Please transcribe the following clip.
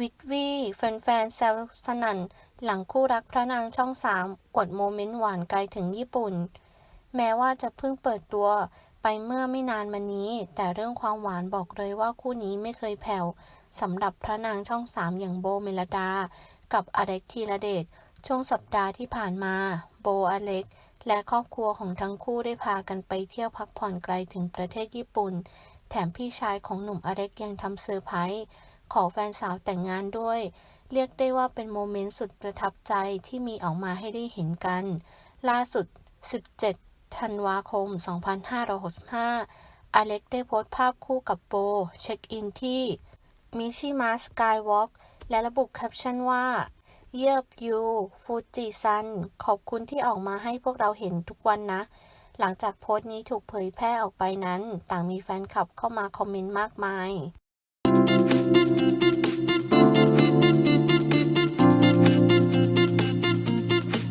วิทวีแฟนๆแซวสนั่น หลังคู่รักพระนางช่องสามอวดโมเมนต์หวานไกลถึงญี่ปุ่น แม้ว่าจะเพิ่งเปิดตัวไปเมื่อไม่นานมานี้ แต่เรื่องความหวานบอกเลยว่าคู่นี้ไม่เคยแผ่วสำหรับพระนางช่องสามอย่างโบเมลดา กับอเล็กธีระเดชช่วงสัปดาห์ที่ผ่านมา โบอเล็ก และครอบครัวของทั้งคู่ได้พากันไปเที่ยวพักผ่อนไกลถึงประเทศญี่ปุ่น แถมพี่ชายของหนุ่มอเล็กยังทำเซอร์ไพรส์ ขอแฟนสาวแต่งงานด้วย เรียกได้ว่าเป็นโมเมนต์สุดประทับใจที่มีออกมาให้ได้เห็นกัน ล่าสุด 17 ธันวาคม 2565 อเล็กได้โพสต์ภาพคู่กับโบ เช็คอินที่มิชิมะสกายวอล์กและระบุแคปชั่นว่า เยียบยูฟูจิซัน ขอบคุณที่ออกมาให้พวกเราเห็นทุกวันนะ หลังจากโพสต์นี้ถูกเผยแพร่ออกไปนั้น ต่างมีแฟนคลับเข้ามาคอมเมนต์มากมาย